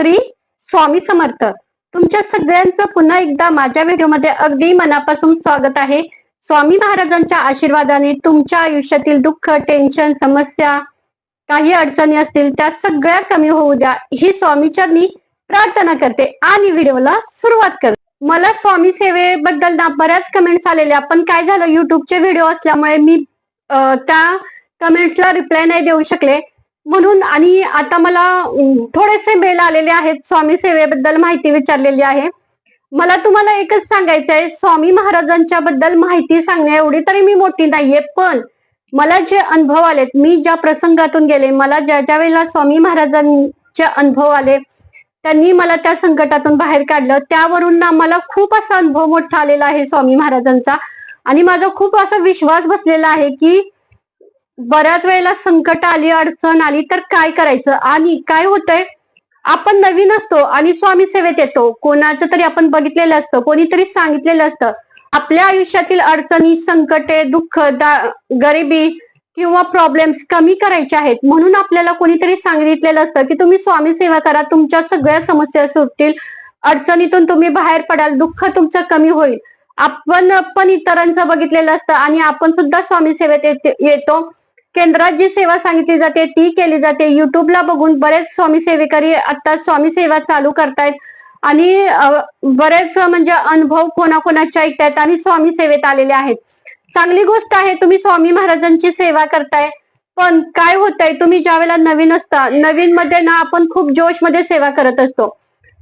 श्री स्वामी समर्थ. तुमच्या सगळ्यांचं पुन्हा एकदा माझ्या व्हिडिओमध्ये अगदी मनापासून स्वागत आहे. स्वामी महाराजांच्या आशीर्वादाने तुमच्या आयुष्यातील दुःख टेन्शन समस्या काही अडचणी असतील त्या सगळ्या कमी होऊ द्या. ही मी प्रार्थना करते आणि व्हिडिओला सुरुवात करते. मला स्वामी सेवेबद्दल ना बऱ्याच कमेंट्स आलेल्या पण काय झालं युट्यूबचे व्हिडिओ असल्यामुळे मी त्या कमेंट्सला रिप्लाय नाही देऊ शकले. म्हणून आणि आता मला थोडेसे मेल आलेले आहेत. स्वामी सेवेबद्दल माहिती विचारलेली आहे. मला तुम्हाला एकच सांगायचं आहे. स्वामी महाराजांच्या बद्दल माहिती सांगण्या एवढी तरी मी मोठी नाहीये पण मला जे अनुभव आलेत मी ज्या प्रसंगातून गेले मला ज्या ज्या वेळेला स्वामी महाराजांचे अनुभव आले त्यांनी मला त्या संकटातून बाहेर काढलं. त्यावरून ना मला खूप असा अनुभव मोठा आलेला आहे स्वामी महाराजांचा. आणि माझा खूप असा विश्वास बसलेला आहे की बऱ्याच वेळेला संकट आली अडचण आली तर काय करायचं? आणि काय होतंय? आपण नवीन असतो आणि स्वामी सेवेत येतो. कोणाचं तरी आपण बघितलेलं असतं कोणीतरी सांगितलेलं असतं. आपल्या आयुष्यातील अडचणी संकटे दुःख गरिबी किंवा प्रॉब्लेम्स कमी करायचे आहेत. म्हणून आपल्याला कोणीतरी सांगितलेलं असतं की तुम्ही स्वामी सेवा करा तुमच्या सगळ्या समस्या सुटतील. अडचणीतून तुम्ही बाहेर पडाल दुःख तुमचं कमी होईल. आपण पण इतरांचं बघितलेलं असतं आणि आपण सुद्धा स्वामी सेवेत येतो. केंद्रात जी सेवा सांगितली जाते ती केली जाते. युट्यूबला बघून बरेच स्वामी सेवेकरी आता स्वामी सेवा चालू करतायत. आणि बरेच म्हणजे अनुभव कोणाकोणाचे ऐकतायत आणि स्वामी सेवेत आलेले आहेत. चांगली गोष्ट आहे तुम्ही स्वामी महाराजांची सेवा करताय. पण काय होतंय तुम्ही ज्या वेळेला नवीन असता नवीन मध्ये ना आपण खूप जोशमध्ये सेवा करत असतो.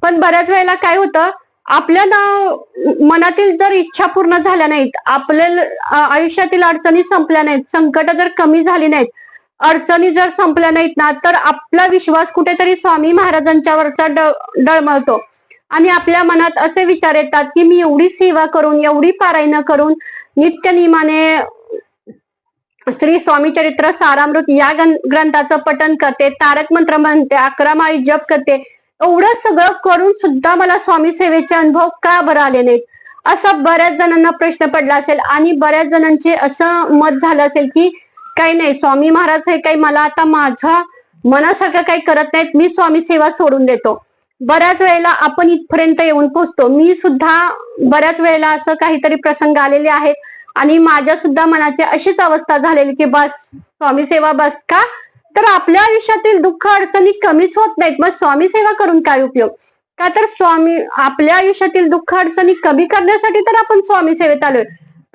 पण बऱ्याच वेळेला काय होतं आपल्याला मनातील जर इच्छा पूर्ण झाल्या नाहीत आपल्या आयुष्यातील अडचणी संपल्या नाहीत संकट जर कमी झाली नाहीत अडचणी जर संपल्या नाहीत ना तर आपला विश्वास कुठेतरी स्वामी महाराजांच्यावरचा ड- डळमळतो. आणि आपल्या मनात असे विचार येतात की मी एवढी सेवा करून एवढी पारायण करून नित्य नियमाने श्री स्वामी चरित्र सारामृत या ग्रंथाचं पठन करते तारक मंत्र म्हणते अकरा माळी जप करते एवढं सगळं करून सुद्धा मला स्वामी सेवेचे अनुभव का बरं आले नाहीत? असा बऱ्याच जणांना प्रश्न पडला असेल आणि बऱ्याच जणांचे असं मत झालं असेल की काही नाही स्वामी महाराज हे काही मला आता माझ्या मनासारखं काही करत नाहीत मी स्वामी सेवा सोडून देतो. बऱ्याच वेळेला आपण इथपर्यंत येऊन पोहोचतो मी सुद्धा बऱ्याच वेळेला असं काहीतरी प्रसंग आलेले आहेत आणि माझ्या सुद्धा मनाची अशीच अवस्था झालेली की बस स्वामी सेवा बस का? तर आपल्या आयुष्यातील दुःख अडचणी कमीच होत नाहीत. मग स्वामी सेवा करून काय उपयोग? का तर स्वामी आपल्या आयुष्यातील दुःख अडचणी कमी करण्यासाठी तर आपण स्वामी सेवेत आलोय.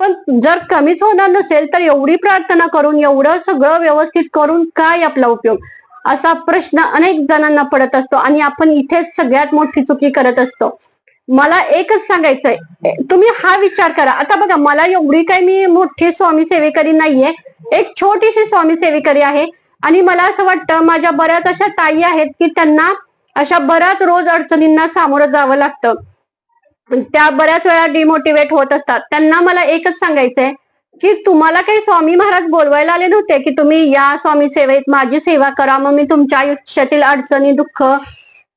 पण जर कमीच होणार नसेल तर एवढी प्रार्थना करून एवढं सगळं व्यवस्थित करून काय आपला उपयोग? असा प्रश्न अनेक जणांना पडत असतो आणि आपण इथेच सगळ्यात मोठी चुकी करत असतो. मला एकच सांगायचंय. तुम्ही हा विचार करा. आता बघा मला एवढी काही मी मोठी स्वामी सेवेकरी नाहीये. एक छोटीशी स्वामी सेवेकरी आहे. आणि मला असं वाटतं माझ्या बऱ्याच अशा ताई आहेत की त्यांना अशा बऱ्याच रोज अडचणींना सामोरं जावं लागतं. त्या बऱ्याच वेळा डिमोटिवेट होत असतात. त्यांना मला एकच सांगायचंय की तुम्हाला काही स्वामी महाराज बोलवायला आले नव्हते की तुम्ही या स्वामी सेवेत माझी सेवा करा मग मी तुमच्या आयुष्यातील अडचणी दुःख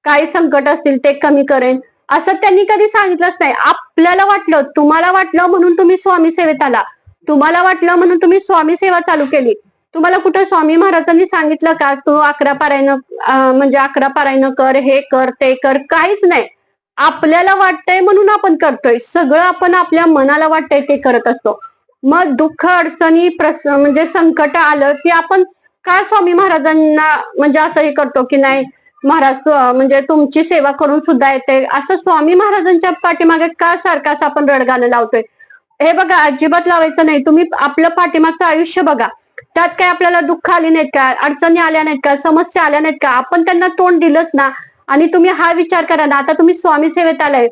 काय संकट असतील ते कमी करेन. असं त्यांनी कधी सांगितलंच नाही. आपल्याला वाटलं तुम्हाला वाटलं म्हणून तुम्ही स्वामी सेवेत आला. तुम्हाला वाटलं म्हणून तुम्ही स्वामी सेवा चालू केली. तुम्हाला कुठं स्वामी महाराजांनी सांगितलं का? तू अकरा पारायण म्हणजे अकरा पारायण कर हे कर ते कर काहीच नाही. आपल्याला वाटतंय म्हणून आपण करतोय. सगळं आपण आपल्या मनाला वाटतंय ते करत असतो. मग दुःख अडचणी प्रश्न म्हणजे संकट आलं की आपण का स्वामी महाराजांना म्हणजे असं हे करतो की नाही महाराज म्हणजे तुमची सेवा करून सुद्धा येते. असं स्वामी महाराजांच्या पाठीमागे का सारखं असं आपण रडगाणं लावतोय? हे बघा अजिबात लावायचं नाही. तुम्ही आपलं पाठीमागचं आयुष्य बघा. त्यात काय आपल्याला दुःख आली नाहीत का? अडचणी आल्या नाहीत का? समस्या आल्या नाहीत का? आपण त्यांना तोंड दिलंच ना. आणि तुम्ही हा विचार करा ना. आता तुम्ही स्वामी सेवेत आलाय.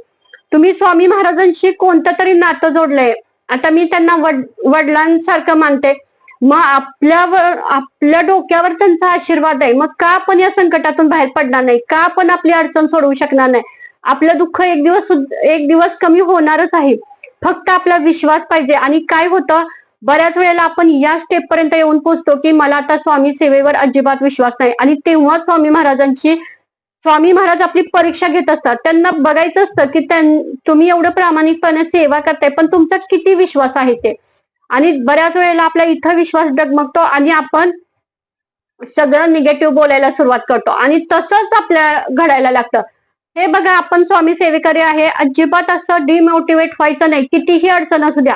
तुम्ही स्वामी महाराजांशी कोणतं तरी नातं जोडलंय. आता मी त्यांना वड वडिलांसारखं मानते. मग आपल्यावर आपल्या डोक्यावर त्यांचा आशीर्वाद आहे. मग का आपण या संकटातून बाहेर पडणार नाही? का आपण आपली अडचण सोडवू शकणार नाही? आपलं दुःख एक दिवस एक दिवस कमी होणारच आहे. फक्त आपला विश्वास पाहिजे. आणि काय होतं? बऱ्याच वेळेला आपण या स्टेप पर्यंत येऊन पोहोचतो की मला आता स्वामी सेवेवर अजिबात विश्वास नाही. आणि तेव्हा स्वामी महाराजांची स्वामी महाराज आपली परीक्षा घेत असतात. त्यांना बघायचं असतं की तुम्ही एवढं प्रामाणिकपणे सेवा करताय पण तुमचा किती विश्वास आहे ते? आणि बऱ्याच वेळेला आपला इथं विश्वास डगमगतो आणि आपण सगळं निगेटिव्ह बोलायला सुरुवात करतो. आणि तसंच आपल्या घडायला लागतं. हे बघा आपण स्वामी सेवेकरी आहे. अजिबात असं डिमोटिवेट व्हायचं नाही. कितीही अडचण असू द्या.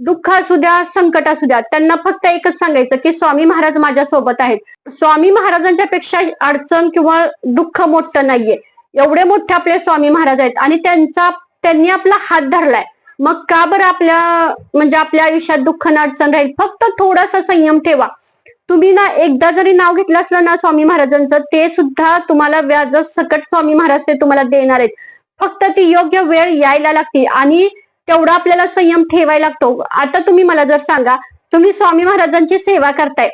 दुःख असू द्या संकट असू द्या त्यांना फक्त एकच सांगायचं की स्वामी महाराज माझ्या सोबत आहेत. स्वामी महाराजांच्या पेक्षा अडचण किंवा दुःख मोठं नाहीये. एवढे मोठे आपले स्वामी महाराज आहेत आणि त्यांचा त्यांनी आपला हात धरलाय. मग का बरं आपल्या म्हणजे आपल्या आयुष्यात दुःख आणि अडचण राहील? फक्त थोडासा संयम ठेवा. तुम्ही ना एकदा जरी नाव घेतलं असलं ना स्वामी महाराजांचं ते सुद्धा तुम्हाला व्याज सकट स्वामी महाराज ते तुम्हाला देणार आहेत. फक्त ती योग्य वेळ यायला लागते आणि तेवढा आपल्याला संयम ठेवायला लागतो. आता तुम्ही मला जर सांगा तुम्ही स्वामी महाराजांची सेवा करताय.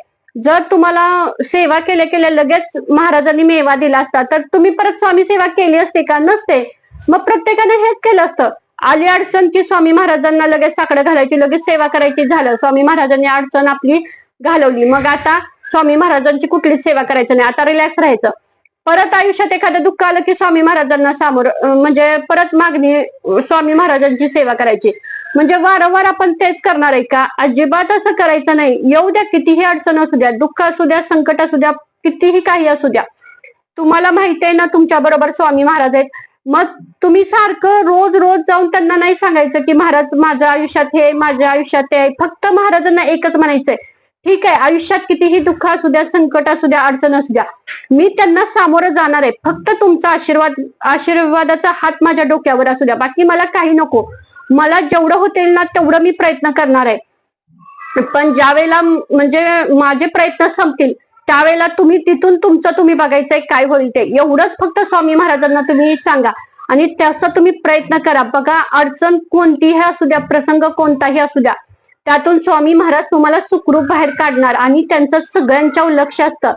जर तुम्हाला सेवा केल्या केल्या लगेच महाराजांनी मेवा दिला असता तर तुम्ही परत स्वामी सेवा केली असते का? नसते. मग प्रत्येकाने हेच केलं असतं. आली अडचण की स्वामी महाराजांना लगेच साकडं घालायची लगेच सेवा करायची झालं. स्वामी महाराजांनी अडचण आपली घालवली. मग आता स्वामी महाराजांची कुठलीच सेवा करायची नाही. आता रिलॅक्स राहायचं. परत आयुष्यात एखादं दुःख आलं की स्वामी महाराजांना सामोर म्हणजे परत मागणी स्वामी महाराजांची सेवा करायची. म्हणजे वारंवार आपण तेच करणार आहे का? अजिबात असं करायचं नाही. येऊ द्या कितीही अडचण असू द्या दुःख असू द्या संकट असू द्या कितीही काही असू द्या. तुम्हाला माहिती आहे ना तुमच्या बरोबर स्वामी महाराज आहेत. मग तुम्ही सारखं रोज रोज जाऊन त्यांना नाही सांगायचं की महाराज माझ्या आयुष्यात हे माझ्या आयुष्यात हे आहे. फक्त महाराजांना एकच म्हणायचंय. ठीक आहे आयुष्यात कितीही दुःख असू द्या संकट असू द्या अडचण असू द्या मी त्यांना सामोरं जाणार आहे. फक्त तुमचा आशीर्वाद आशीर्वादाचा हात माझ्या डोक्यावर असू द्या. बाकी मला काही नको. मला जेवढं होतील ना तेवढं मी प्रयत्न करणार आहे. पण ज्या वेळेला म्हणजे माझे प्रयत्न संपतील त्यावेळेला तुम्ही तिथून तुमचं तुम्ही बघायचंय काय होईल ते. एवढंच फक्त स्वामी महाराजांना तुम्ही सांगा. आणि त्याचा तुम्ही प्रयत्न करा. बघा अडचण कोणतीही असू द्या प्रसंग कोणताही असू द्या त्यातून स्वामी महाराज तुम्हाला सुखरूप बाहेर काढणार आणि त्यांचं सगळ्यांच्यावर लक्ष असतं.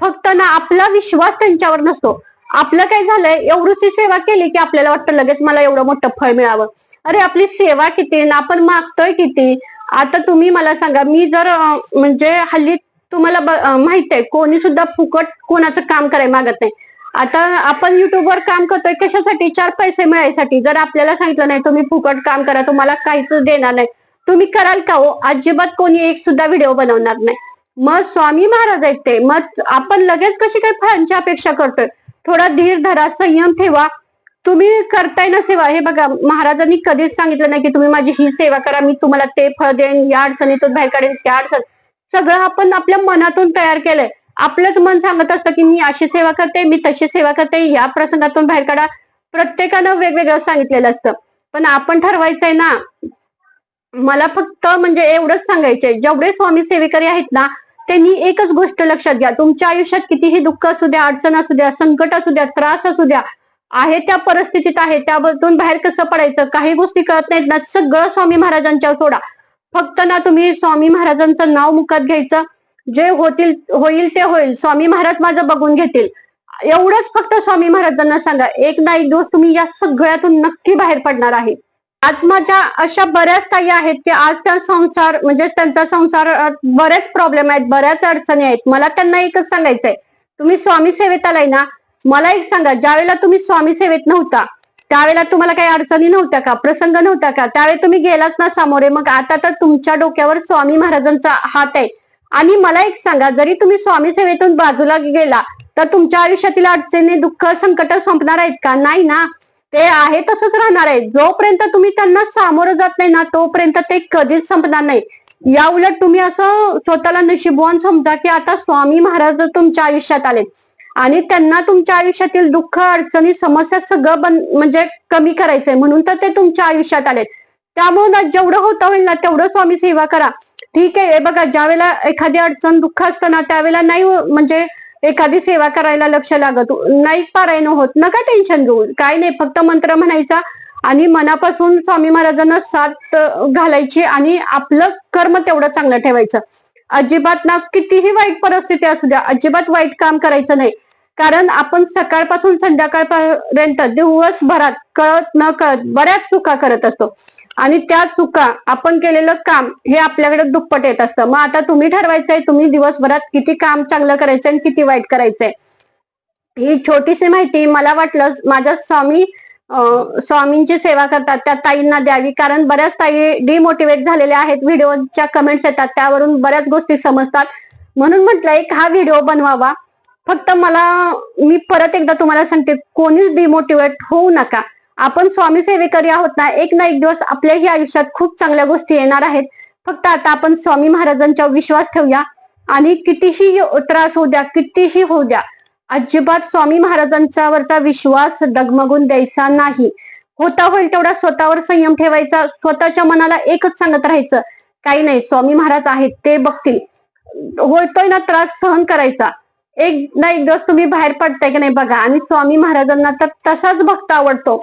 फक्त ना आपला विश्वास त्यांच्यावर नसतो. आपलं काय झालंय? एवढीशी सेवा केली की आपल्याला वाटतं लगेच मला एवढं मोठं फळ मिळावं. अरे आपली सेवा किती? ना आपण मागतोय किती? आता तुम्ही मला सांगा मी जर म्हणजे हल्ली तुम्हाला माहीत आहे कोणी सुद्धा फुकट कोणाचं काम करायला मागत नाही. आता आपण युट्यूबवर काम करतोय कशासाठी? चार पैसे मिळायसाठी. जर आपल्याला सांगितलं नाही तुम्ही फुकट काम करा तुम्हाला काहीच देणार नाही. तुम्ही कराल का हो? अजिबात कोणी एक सुद्धा व्हिडिओ बनवणार नाही. मग स्वामी महाराज आहेत ते. मग आपण लगेच कशी काय फळांची अपेक्षा करतोय? थोडा धीर धरा संयम ठेवा. तुम्ही करताय ना सेवा. हे बघा महाराजांनी कधीच सांगितलं नाही की तुम्ही माझी ही सेवा करा मी तुम्हाला ते फळ देईन या अडचणीतून बाहेर काढेन त्या अडचण. सगळं आपण आपल्या मनातून तयार केलंय. आपलंच मन सांगत असतं की मी अशी सेवा करते मी तशी सेवा करते या प्रसंगातून बाहेर काढा. प्रत्येकानं वेगवेगळं सांगितलेलं असतं. पण आपण ठरवायचंय ना मला फक्त म्हणजे एवढंच सांगायचंय जेवढे स्वामी सेवेकरी आहेत ना त्यांनी एकच गोष्ट लक्षात घ्या. तुमच्या आयुष्यात कितीही दुःख असू द्या अडचण असू द्या संकट असू द्या त्रास असू द्या आहे त्या परिस्थितीत आहे त्याबद्दल बाहेर कसं पडायचं काही गोष्टी कळत नाहीत ना सगळं स्वामी महाराजांच्यावर सोडा. फक्त ना तुम्ही स्वामी महाराजांचं नाव मुखात घ्यायचं जे होतील होईल ते होईल स्वामी महाराज माझं बघून घेतील. एवढंच फक्त स्वामी महाराजांना सांगा. एक ना एक दिवस तुम्ही या सगळ्यातून नक्की बाहेर पडणार आहे. आज माझ्या अशा बऱ्याच ताई आहेत की आज त्या संसार म्हणजे त्यांचा संसार बरेच प्रॉब्लेम आहेत बऱ्याच अडचणी आहेत. मला त्यांना एकच सांगायचंय. तुम्ही स्वामी सेवेत आलाय ना मला एक सांगा ज्यावेळेला तुम्ही स्वामी सेवेत नव्हता त्यावेळेला तुम्हाला काही अडचणी नव्हत्या का? प्रसंग नव्हता का? त्यावेळी तुम्ही गेलाच ना सामोरे मग आता तर तुमच्या डोक्यावर स्वामी महाराजांचा हात आहे. आणि मला एक सांगा जरी तुम्ही स्वामी सेवेतून बाजूला गेला तर तुमच्या आयुष्यातील अडचणी दुःख संकट संपणार आहेत का? नाही ना. ते आहे तसंच राहणार आहे. जोपर्यंत तुम्ही त्यांना सामोरं जात नाही ना तोपर्यंत ते कधीच संपणार नाही. या उलट तुम्ही असं स्वतःला नशीबवान समजा की आता स्वामी महाराज तुमच्या आयुष्यात आले. आणि त्यांना तुमच्या आयुष्यातील दुःख अडचणी समस्या सगळं बन म्हणजे कमी करायचंय. म्हणून तर ते तुमच्या आयुष्यात आलेत. त्यामुळे ना जेवढं होता होईल ना तेवढं स्वामी सेवा करा. ठीक आहे बघा ज्यावेळेला एखादी अडचण दुःख असतं ना त्यावेळेला नाही हो, म्हणजे एखादी सेवा करायला लक्ष लागत नाही पारायण होत. नका टेन्शन घेऊ. काय नाही फक्त मंत्र म्हणायचा आणि मनापासून स्वामी महाराजांना साथ घालायची आणि आपलं कर्म तेवढं चांगलं ठेवायचं. अजिबात ना कितीही वाईट परिस्थिती असू द्या अजिबात वाईट काम करायचं नाही. कारण आपण सकाळपासून संध्याकाळपर्यंत दिवसभरात कळत न कळत बऱ्याच चुका करत असतो. आणि त्या चुका आपण केलेलं काम हे आपल्याकडे दुप्पट येत असतं. मग आता तुम्ही ठरवायचंय तुम्ही दिवसभरात किती काम चांगलं करायचंय आणि किती वाईट करायचंय. ही छोटीशी माहिती मला वाटलं माझ्या स्वामी स्वामींची सेवा करतात त्या ताईंना द्यावी. कारण बऱ्याच ताई डिमोटिवेट झालेल्या आहेत व्हिडिओच्या कमेंट्स येतात त्यावरून बऱ्याच गोष्टी समजतात. म्हणून म्हटलं एक हा व्हिडिओ बनवावा. फक्त मला मी परत एकदा तुम्हाला सांगते कोणीच डिमोटिवेट होऊ नका. आपण स्वामी सेवेकरी आहोत ना एक ना एक दिवस आपल्याही आयुष्यात खूप चांगल्या गोष्टी येणार आहेत. फक्त आता आपण स्वामी महाराजांच्या विश्वास ठेवूया आणि कितीही त्रास होऊ द्या कितीही होऊ द्या अजिबात स्वामी महाराजांच्या वरचा विश्वास डगमगून द्यायचा नाही. होता होईल तेवढा स्वतःवर संयम ठेवायचा स्वतःच्या मनाला एकच सांगत राहायचं काही नाही स्वामी महाराज आहेत ते बघतील. होतोय ना त्रास सहन करायचा. एक ना एक दिवस तुम्ही बाहेर पडताय की नाही बघा. आणि स्वामी महाराजांना तर तसाच भक्त आवडतो.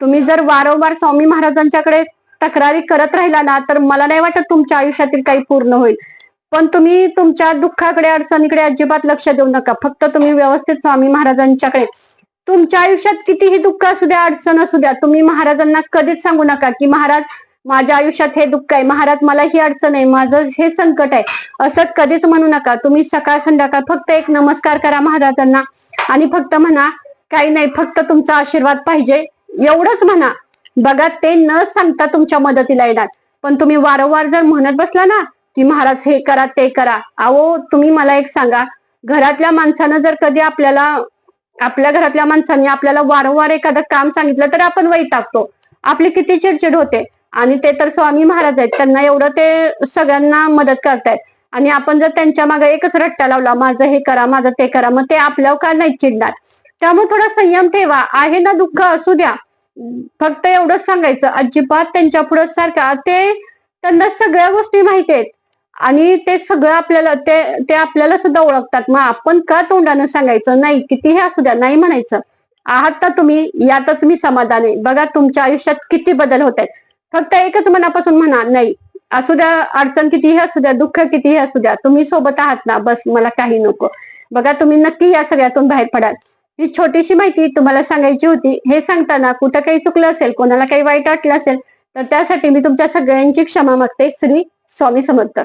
तुम्ही जर वारंवार स्वामी महाराजांच्याकडे तक्रारी करत राहिला ना तर मला नाही वाटत तुमच्या आयुष्यातील काही पूर्ण होईल. पण तुम्ही तुमच्या दुःखाकडे अडचणीकडे अजिबात लक्ष देऊ नका. फक्त तुम्ही व्यवस्थित स्वामी महाराजांच्याकडे. तुमच्या आयुष्यात कितीही दुःख असू द्या अडचण असू द्या तुम्ही महाराजांना कधीच सांगू नका की महाराज माझ्या आयुष्यात हे दुःख आहे. महाराज मला ही अडचण आहे. माझं हे संकट आहे. असं कधीच म्हणू नका. तुम्ही सकाळ संध्याकाळ फक्त एक नमस्कार करा महाराजांना आणि फक्त म्हणा काही नाही फक्त तुमचा आशीर्वाद पाहिजे. एवढंच म्हणा. बघा ते न सांगता तुमच्या मदतीला येणार. पण तुम्ही वारंवार जर म्हणत बसला ना की महाराज हे करा ते करा. अहो तुम्ही मला एक सांगा. घरातल्या माणसानं जर कधी आपल्याला आपल्या घरातल्या माणसांनी आपल्याला वारंवार एखादं काम सांगितलं तर आपण वैतागतो. टाकतो आपली किती चिडचिड होते. आणि ते तर स्वामी महाराज आहेत. त्यांना एवढं ते सगळ्यांना मदत करतायत. आणि आपण जर त्यांच्या मागे एकच रट्टा लावला माझं हे करा माझं ते करा मग ते आपल्यावर का नाही चिडणार? त्यामुळे थोडा संयम ठेवा. आहे ना दुःख असू द्या. फक्त एवढंच सांगायचं. अजिबात त्यांच्या पुढे सारखा ते त्यांना सगळ्या गोष्टी माहिती आहेत. आणि ते सगळं आपल्याला ते ते आपल्याला सुद्धा ओळखतात. मग आपण का तोंडानं सांगायचं? नाही कितीही असू द्या नाही म्हणायचं. आहात तर तुम्ही? यातच मी समाधान आहे. बघा तुमच्या आयुष्यात किती बदल होत आहेत. फक्त एकच मनापासून म्हणा नाही. असू द्या अडचण कितीही असू द्या दुःख कितीही असू द्या तुम्ही सोबत आहात ना बस मला काही नको. बघा तुम्ही नक्की या सगळ्यातून बाहेर पडाल. ही छोटीशी माहिती तुम्हाला सांगायची होती. हे सांगताना कुठं काही चुकलं असेल कोणाला काही वाईट वाटलं असेल तर त्यासाठी मी तुमच्या सगळ्यांची क्षमा मागते श्री स्वामी समर्थ.